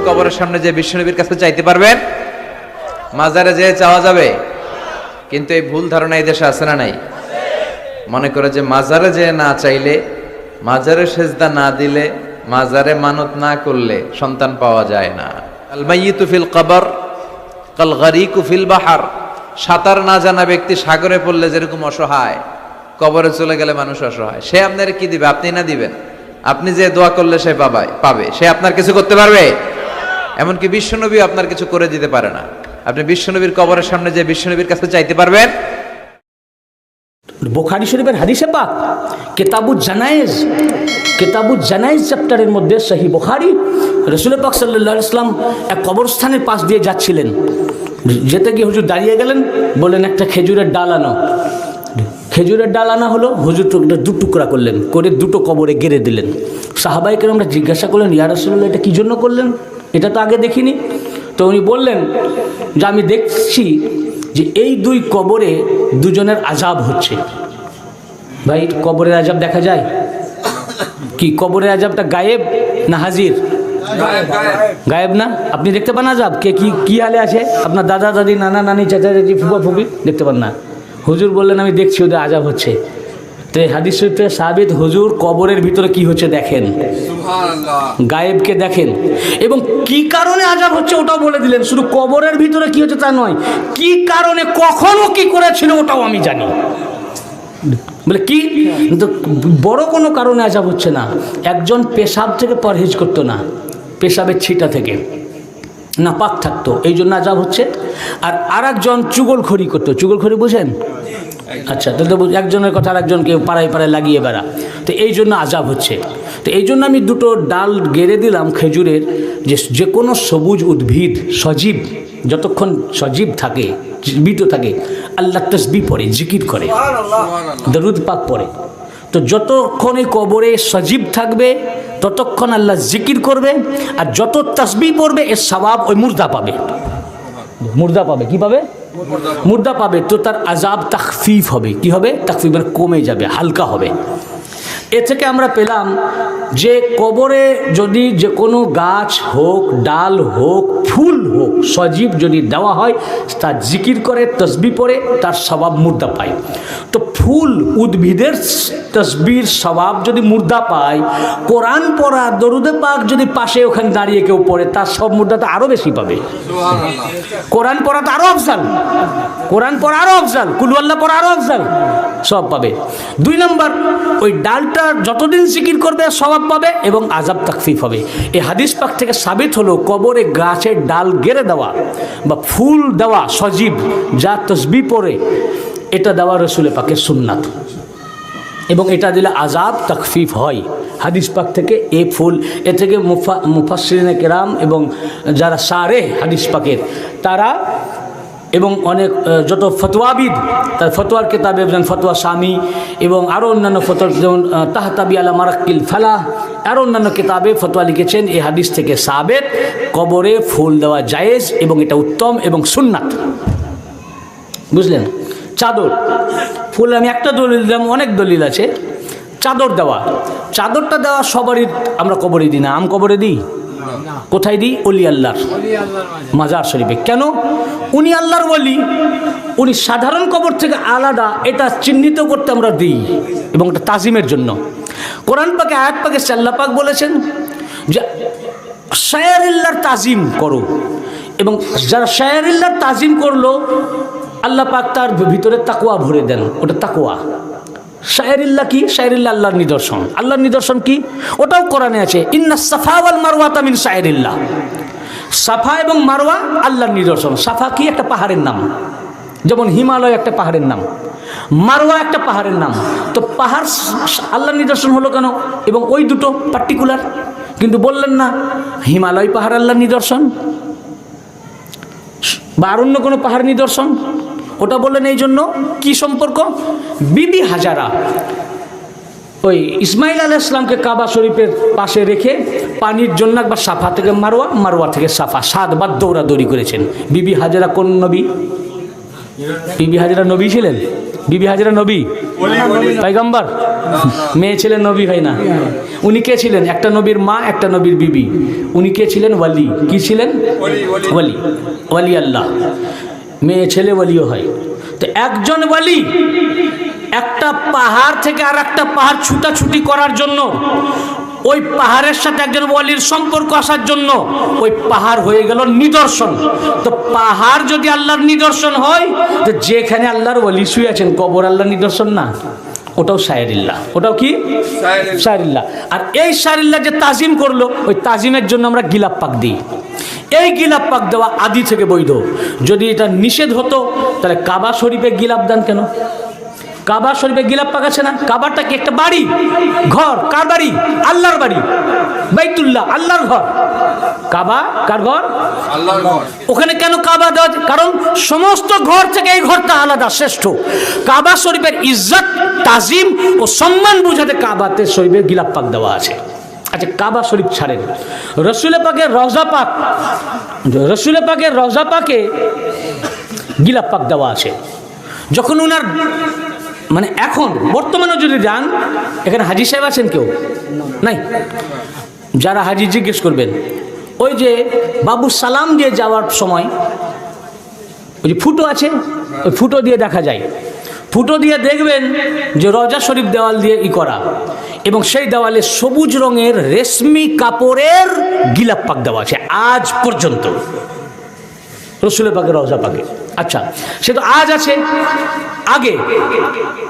বিশ্বনবীর কবরের সামনে যে বিশ্বনবীর কাছে চাইতে পারবেন, মাজারে যেয়ে চাওয়া যাবে। কিন্তু এই ভুল ধারণা এই দেশে আছে না নাই? মনে করে যে মাজারে যে না চাইলে, মাজারে সেজদা না দিলে, মাজারে মানত না করলে সন্তান পাওয়া যায় না। আল মাইয়িতু ফিল কবর, কাল গারিকু ফিল বাহার। সাঁতার না জানা ব্যক্তি সাগরে পড়লে যেরকম অসহায়, কবরে চলে গেলে মানুষ অসহায়। সে আপনার কি দিবে? আপনি না দিবেন। আপনি যে দোয়া করলে সে পাবে পাবে। সে আপনার কিছু করতে পারবে? এমনকি বিশ্বনবী আপনার কিছু করে দিতে পারে না। আপনি বিশ্বনবীর কবরের সামনে যে বিশ্বনবীর কাছে চাইতে পারবেন? বোখারি শরীফের হাদিসে পাক কেতাবু জানায়েজ কেতাবু জানায়েজ চ্যাপ্টারের মধ্যে সহি বোখারি, রসুল পাক সাল্লাহ ইসলাম এক কবরস্থানের পাশ দিয়ে যাচ্ছিলেন। যেতে গিয়ে হুজুর দাঁড়িয়ে গেলেন, বললেন, একটা খেজুরের ডাল আনো। খেজুরের ডাল আনা হলো, হুজুর দু টুকরা করলেন, করে দুটো কবরে গেড়ে দিলেন। সাহাবাইকে আমরা জিজ্ঞাসা করলেন, ইয়া রসুল্লাহ এটা কী জন্য করলেন? এটা তো আগে দেখিনি। তো উনি বললেন যে আমি দেখছি যে এই দুই কবরে দুজনের আজাব হচ্ছে। ভাই কবরের আজাব দেখা যায়? কি কবরের আজাবটা গায়েব না হাজির? গায়েব না? আপনি দেখতে পান আজাব কে কি কি হালে আছে? আপনার দাদা দাদি নানা নানি চাচা চাচি ফুফা ফুফি দেখতে পান না? হুজুর বললেন আমি দেখছি ওদের আজাব হচ্ছে। তো এই হাদিস শরীফে সাবিত হুজুর কবরের ভিতরে কি হচ্ছে দেখেন? গায়েবকে দেখেন। এবং কি কারণে আজাব হচ্ছে ওটাও বলে দিলেন শুধু কবরের ভিতরে কি হচ্ছে তা নয় কি কারণে কখনো কি করেছিল ওটাও আমি জানি। বলে কি? তো বড় কোনো কারণে আজাব হচ্ছে না একজন পেশাব থেকে পরহেজ করতো না পেশাবের ছিটা থেকে। না পাক থাকতো এই জন্য আজাব হচ্ছে। আর আর একজন চুগলখড়ি করতো চুগলখড়ি বুঝেন? আচ্ছা তাহলে একজনের কথা আর একজনকে পাড়ায় পাড়ায় লাগিয়ে বেড়া। তো এই জন্য আজাব হচ্ছে। তো এই জন্য আমি দুটো ডাল গেড়ে দিলাম খেজুরের যে যে কোনো সবুজ উদ্ভিদ সজীব যতক্ষণ সজীব থাকে জীবিত থাকে আল্লাহ তসবি পড়ে জিকির করে। দরুদ পাক পড়ে। তো যতক্ষণ এই কবরে সজীব থাকবে ততক্ষণ আল্লাহ জিকির করবে আর যত তসবি পড়বে এর সবাব ওই মুর্দা পাবে। মুর্দা পাবে কি পাবে? মুর্দা পাবে তো তার আজাব তাকফিফ হবে। কি হবে? তাকফিফ মানে কমে যাবে, হালকা হবে। এ থেকে আমরা পেলাম যে কবরে যদি যে কোনো গাছ হোক ডাল হোক ফুল হোক সজীব যদি দেওয়া হয় তার জিকির করে তসবি পড়ে তার স্বভাব মুর্দা পায়। তো ফুল উদ্ভিদের তসবির স্বভাব যদি মুর্দা পায় কোরআন পড়া দরুদে পাক যদি পাশে ওখানে দাঁড়িয়ে কেউ পড়ে তার সব মুর্দা তো আরও বেশি পাবে। কোরআন পড়া তো আরও আফজাল। কোরআন পড়া আরও আফজাল। কুলুয়াল্লাহ পড়া আরও আফজাল। সব পাবে। দুই নম্বর ওই ডালটা যতদিন জিকির করবে স্বভাব পাবে এবং আজাব তাকফিফ হবে। এই হাদিস পাক থেকে সাবিত হলো কবরে গাছের ডাল গেড়ে দেওয়া বা ফুল দেওয়া, সজীব, যা তসবি পড়ে এটা দেওয়া রসুলে পাকে সুন্নাত। এবং এটা দিলে আজাব তাকফিফ হয়। হাদিস পাক থেকে এ ফুল, এ থেকে মুফা মুফাসরিনে কেরাম এবং যারা সারে হাদিস পাকের, তারা এবং অনেক যত ফতোয়াবিদ, তার ফতোয়ার কেতাবে যেমন ফতোয়া স্বামী এবং আরও অন্যান্য ফতোয়া, যেমন তাহতাবি আলা মারাক্কিল ফালাহ আরও অন্যান্য কেতাবে ফতোয়া লিখেছেন। এই হাদিস থেকে সাবেত, কবরে ফুল দেওয়া জায়েজ এবং এটা উত্তম এবং সুন্নাত। বুঝলেন? চাদর। ফুল আমি একটা দলিল দিলাম, অনেক দলিল আছে। চাদর দেওয়া। চাদরটা দেওয়া সবারই, আমরা কবরে দিই না। আম কবরে দিই? কোথায় দিই অলি আল্লাহর মাজার শরীফে। কেন? উনি আল্লাহর বলি উনি সাধারণ কবর থেকে আলাদা। এটা চিহ্নিত করতে আমরা দিই এবং এটা তাজিমের জন্য। কোরআন পাকে, আয়াত পাকে সাল্লা পাক বলেছেন যে শায়ারিল্লার তাজিম করো। এবং যারা শায়ারিল্লার তাজিম করল, আল্লাহ পাক তার ভিতরে তাকুয়া ভরে দেন। ওটা তাকুয়া শায়রিল্লা কি? শায়রিল্লা আল্লাহর নিদর্শন। আল্লাহর নিদর্শন কি? ওটাও কোরআনে আছে, ইন্না সাফা ওয়াল মারওয়া তামিন শায়রিল্লাহ সাফা এবং মারওয়া আল্লাহর নিদর্শন। সাফা কি? একটা পাহাড়ের নাম। যেমন হিমালয় একটা পাহাড়ের নাম। মারওয়া একটা পাহাড়ের নাম। তো পাহাড় আল্লাহর নিদর্শন হলো কেন? এবং ওই দুটো পার্টিকুলার কিন্তু বললেন না, হিমালয় পাহাড় আল্লাহর নিদর্শন? বা আর অন্য কোনো পাহাড় নিদর্শন? ওটা বললেন এই জন্য কি সম্পর্ক? বিবি হাজারা। ওই ইসমাইল আলাহ ইসলামকে কাবা শরীফের পাশে রেখে পানির জন্য একবার সাফা থেকে মারোয়া মারোয়া থেকে সাফা সাতবার দৌড়াদৌড়ি করেছেন। বিবি হাজারা কোন নবী? বিবি হাজারা নবী ছিলেন? বিবি হাজারা নবী? পয়গম্বর মেয়ে ছিলেন নবী হয় না। উনি কে ছিলেন? একটা নবীর মা, একটা নবীর বিবি। উনি কে ছিলেন? ওয়ালি। কি ছিলেন? ওয়ালি। ওয়ালি আল্লাহ। মেয়ে ছেলে বলিও হয়। তো একজন বলি একটা পাহাড় থেকে আর একটা পাহাড় ছুটাছুটি করার জন্য ওই পাহাড়ের সাথে একজন ওয়ালির সম্পর্ক আসার জন্য ওই পাহাড় হয়ে গেল নিদর্শন। তো পাহাড় যদি আল্লাহর নিদর্শন হয় তো যেখানে আল্লাহর ওয়ালি শুয়ে আছেন কবর আল্লাহর নিদর্শন না। ওটাও শায়রিল্লাহ ওটাও কি? শায়রিল্লাহ আর এই শায়রিল্লাহ যে তাজিম করল ওই তাজিমের জন্য আমরা গিলাপ পাক দিই। এই গিলাপ পাক দেওয়া আদি থেকে বৈধ। যদি এটা নিষেধ হতো তাহলে কাবা শরীফে গিলাপ দেন কেন? কাবা শরীফে গিলাপ পাক আছে না? কাবাটা কি একটা বাড়ি? ঘর। কার বাড়ি? আল্লাহর বাড়ি। বাইতুল্লাহ আল্লাহর ঘর। কাবা? কার ঘর? আল্লাহর ঘর। ওখানে কেন কাবা দেওয়া কারণ সমস্ত ঘর থেকে এই ঘরটা আলাদা শ্রেষ্ঠ। কাবা শরীফের ইজ্জত তাজিম ও সম্মান বুঝাতে কাবাতে শরীফের গিলাপ পাক দেওয়া আছে। আচ্ছা কাবা শরীফ ছাড়েন। রসুলে পাকের রওজা পাক, রসুলে পাকের রওজা পাকে গিলাপ পাক দেওয়া আছে। যখন ওনার মানে এখন বর্তমানে যদি যান, এখানে হাজি সাহেব আছেন কেউ? নাই? যারা হাজি জিজ্ঞেস করবেন, ওই যে বাবু সালাম দিয়ে যাওয়ার সময়, ওই যে ফুটো আছে, ওই ফুটো দিয়ে দেখা যায়। ফুটো দিয়ে দেখবেন যে রজা শরীফ দেওয়াল দিয়ে ই করা। এবং সেই দেওয়ালে সবুজ রঙের রেশমি কাপড়ের গিলাপ পাক দেওয়া আছে, আজ পর্যন্ত। রসুলের পাকে, রওজা পাকে। আচ্ছা সে তো আজ আছে। আগে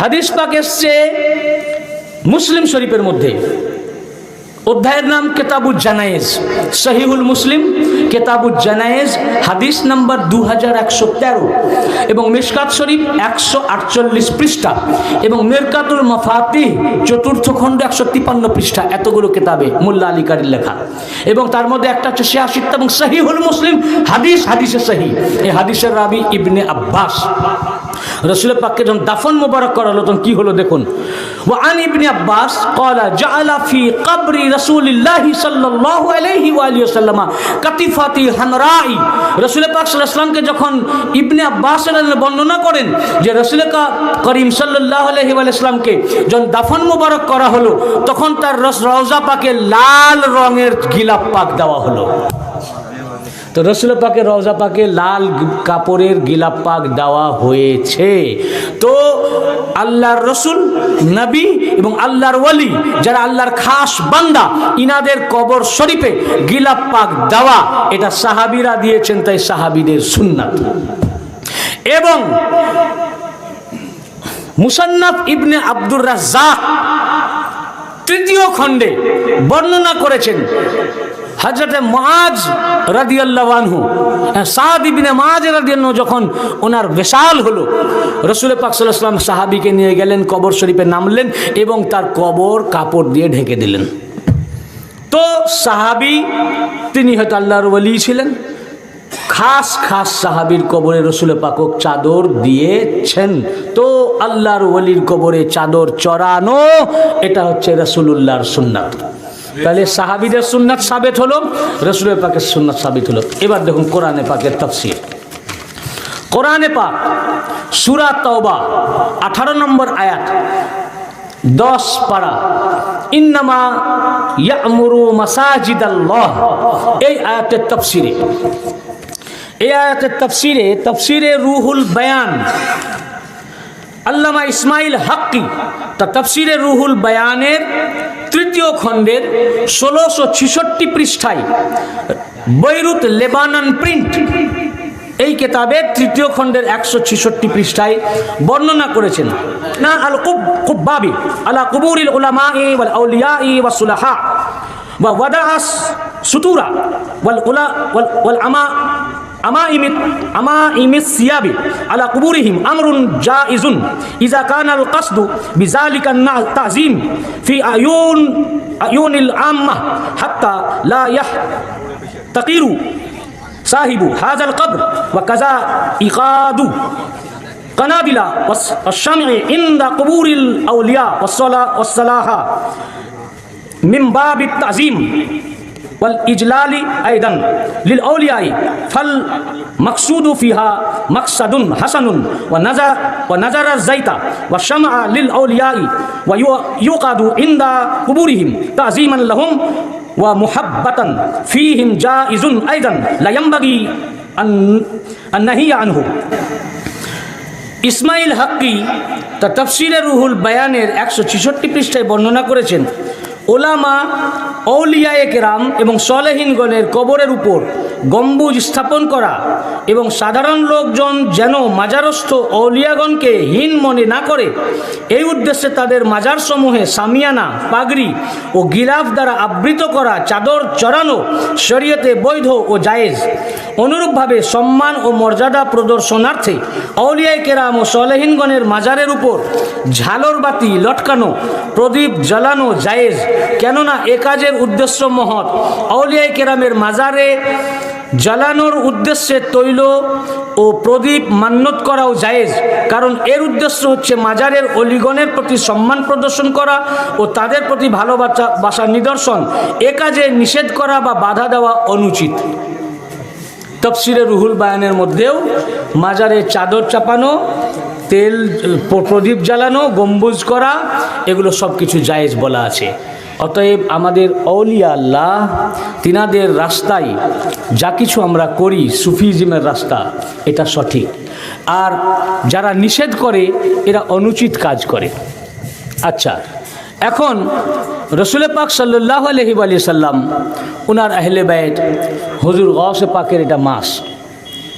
হাদিস পাক এসছে মুসলিম শরীফের মধ্যে। অধ্যায়ের নাম কেতাবুজ জানায়েজ, সহিহুল মুসলিম। কেতাবুজ জানায়েজ হাদিস নাম্বার দু হাজার একশো তেরো এবং মিসকাত শরীফ একশো আটচল্লিশ পৃষ্ঠা এবং মেরকাতুল মফাতি চতুর্থ খণ্ড একশো তিপান্ন পৃষ্ঠা, এতগুলো কেতাবে মোল্লা আলী লেখা। এবং তার মধ্যে একটা হচ্ছে শেয়াশিত্তা এবং সহিহুল মুসলিম, হাদিস, হাদিসে সহি। এই হাদিসের রাবি ইবনে আব্বাস। রসুলের পাককে যখন দাফন মোবারক করা হলো তখন কী হলো দেখুন? وعن ابن عباس قال جعل في قبر رسول الله صلى الله عليه وآله وسلم কাতিফাতি হামরাই রসুল পাক সাল্লাল্লাহু আলাইহি সাল্লামকে যখন ইবনে আব্বাস রাদিয়াল্লাহু আনহু বর্ণনা করেন যে রসুল করিম সাল্লাল্লাহু আলাইহি ওয়া সাল্লামকে যখন দাফন মোবারক করা হলো তখন তার রস রওজা পাকে লাল রঙের গিলাপ পাক দেওয়া হলো তো রসুল পাকে রওজা পাকে লাল কাপড়ের গিলাপ পাক দেওয়া হয়েছে। তো আল্লাহর রসুল, নবী এবং আল্লাহর ওয়ালি যারা আল্লাহর খাস বান্দা, ইনাদের কবর শরীফে গিলাপ পাক দেওয়া, এটা সাহাবিরা দিয়েছেন, তাই সাহাবিদের সুন্নাত। এবং মুসান্নাফ ইবনে আব্দুর রাজ্জাক তৃতীয় খণ্ডে বর্ণনা করেছেন হজরতে মাজ রাদিয়াল্লাহু সাদ ইবনে মাজ রাদিয়াল্লাহু যখন ওনার বেশাল হলো রসুল পাক ওয়াসাল্লাম সাহাবীকে নিয়ে গেলেন, কবর শরীফে নামলেন এবং তার কবর কাপড় দিয়ে ঢেকে দিলেন। তো সাহাবী, তিনি হয়তো আল্লাহর ওলি ছিলেন, খাস খাস সাহাবীর কবরে রসুল পাকক চাদর দিয়েছেন। তো আল্লাহর ওলির কবরে চাদর চড়ানো, এটা হচ্ছে রসুলুল্লাহর সুন্নাত। তাহলে সাহাবিদের সুন্নাত সাবেত হলো, রসুলের পাকের সুন্নাত সাবিত হলো। এবার দেখুন কোরআনে পাকের তফসির। কোরআনে পাক, সুরা তওবা, আঠারো নম্বর আয়াত, দশ পারা। ইন্নামা ইয়ামুরু মাসাজিদ আল্লাহ এই আয়াতের তফসিরে, এই আয়াতের তফসিরে তফসিরে রুহুল বয়ান আল্লামা ইসমাইল হাক্কি তা তফসিরে রুহুল বয়ানের তৃতীয় খণ্ডের ষোলোশো ছিষট্টি পৃষ্ঠায় বৈরুত লেবানন প্রিন্ট এই কেতাবের তৃতীয় খণ্ডের একশো ছিষট্টি পৃষ্ঠায় বর্ণনা করেছেন। না, আল কুব, কুব্বাবি, আলা কুবুরিল উলামা ওয়াল আউলিয়া ওয়া সুলাহা, ওয়া ওয়াদাআস সুতুরা, ওয়াল ওয়াল ওয়াল আমা أمائم أمائم الثياب على قبورهم أمر جائز إذا كان القصد بذلك التعظيم في أعين أعين العامة حتى لا يحتقر صاحب هذا القبر وكذا إيقاد قنابل والشمع عند قبور الأولياء والصلاة والصلاة من باب التعظيم ওয়াল ইজলালি আইদান লিল আউলিয়াই ফাল মাকসুদু ফিহা মাকসাদুন হাসানুন, ওয়া নাজা, ওয়া নাজারা যাইতা, ওয়া শামআ লিল আউলিয়াই ওয়া ইউকাদু ইনদা কুবুরিহিম তাযীমান লাহুম, ওয়া মুহাব্বাতান ফীহিম জাইজুন আইদান, লা ইয়ামবাগি আন আন আনহু। ইসমাইল হাক্কি তা তফসিরে রুহুল বয়ানের একশো ছেষট্টি পৃষ্ঠায় বর্ণনা করেছেন ওলামা ঔলিয়ায়ে কেরাম এবং সলেহীনগণের কবরের উপর গম্বুজ স্থাপন করা এবং সাধারণ লোকজন যেন মাজারস্থ অলিয়াগণকে হীন মনে না করে, এই উদ্দেশ্যে তাদের মাজারসমূহে সামিয়ানা, পাগড়ি ও গিলাফ দ্বারা আবৃত করা চাদর চড়ানো শরীয়তে বৈধ ও জায়েজ। অনুরূপভাবে সম্মান ও মর্যাদা প্রদর্শনার্থে আউলিয়ায় কেরাম ও সলেহীনগণের মাজারের উপর ঝালর বাতি লটকানো, প্রদীপ জ্বালানো জায়েজ। কেননা এ কাজের উদ্দেশ্য মহৎ। আউলিয়ায় কেরামের মাজারে জ্বালানোর উদ্দেশ্যে তৈল ও প্রদীপ মান্যত করাও জায়েজ। কারণ এর উদ্দেশ্য হচ্ছে মাজারের অলিগণের প্রতি সম্মান প্রদর্শন করা ও তাদের প্রতি ভালোবাসা বাসার নিদর্শন। এ কাজে নিষেধ করা বা বাধা দেওয়া অনুচিত। তফসিরে রুহুল বায়ানের মধ্যেও মাজারে চাদর চাপানো তেল প্রদীপ জ্বালানো, গম্বুজ করা, এগুলো সব কিছু জায়েজ বলা আছে। অতএব আমাদের অলিয়া আল্লাহ, তিনাদের রাস্তায় যা কিছু আমরা করি, সুফিজিমের রাস্তা, এটা সঠিক। আর যারা নিষেধ করে, এরা অনুচিত কাজ করে। আচ্ছা এখন রসুল পাক সাল্লাহ আলহি আলি সাল্লাম ওনার আহলে বাইত হুজুর গসে পাকের এটা মাস,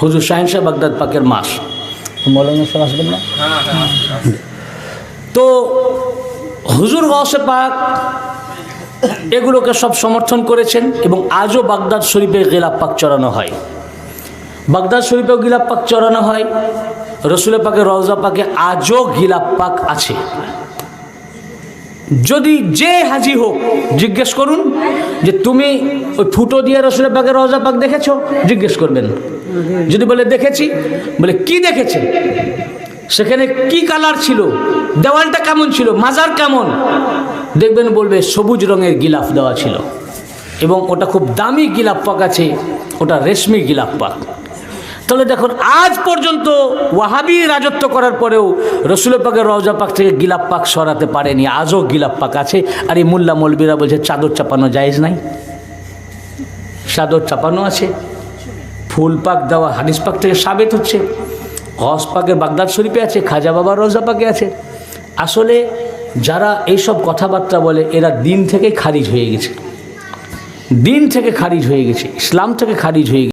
হুজুর শাহিনশাহ বাগদাদ পাকের মাস। মৌলানা সাহেব আসবেন না? তো হুজুর গসে পাক এগুলোকে সব সমর্থন করেছেন এবং আজও বাগদাদ শরীফে গিলাপ পাক চড়ানো হয়। বাগদাদ শরীফেও গিলাপ পাক চড়ানো হয়, রসুলের পাকে রওজা পাকে আজও গিলাপ পাক আছে। যদি যে হাজি হোক, জিজ্ঞেস করুন যে তুমি ওই ফুটো দিয়ে রসুলের পাকে রওজা পাক দেখেছ? জিজ্ঞেস করবেন। যদি বলে দেখেছি, বলে কি দেখেছে? সেখানে কি কালার ছিল? দেওয়ালটা কেমন ছিল? মাজার কেমন? দেখবেন বলবে সবুজ রঙের গিলাফ দেওয়া ছিল। এবং ওটা খুব দামি গিলাপ পাক আছে, ওটা রেশমি গিলাপ পাক। তাহলে দেখুন, আজ পর্যন্ত ওয়াহাবি রাজত্ব করার পরেও রসুলের পাকের রওজা পাক থেকে গিলাপ পাক সরাতে পারেনি। আজও গিলাপ পাক আছে। আর এই মোল্লা মলবিরা বলছে, চাদর চাপানো জায়েজ নাই। চাদর চাপানো আছে। ফুল পাক দেওয়া, হাদিস পাক থেকে সাবেত হচ্ছে। হস পাকের বাগদাদ শরীফে আছে, খাজা বাবার রোজা পাকে আছে। আসলে যারা এইসব কথাবার্তা বলে, এরা দিন থেকে খারিজ হয়ে গেছে। দিন থেকে খারিজ হয়ে গেছে। ইসলাম থেকে খারিজ হয়ে গেছে।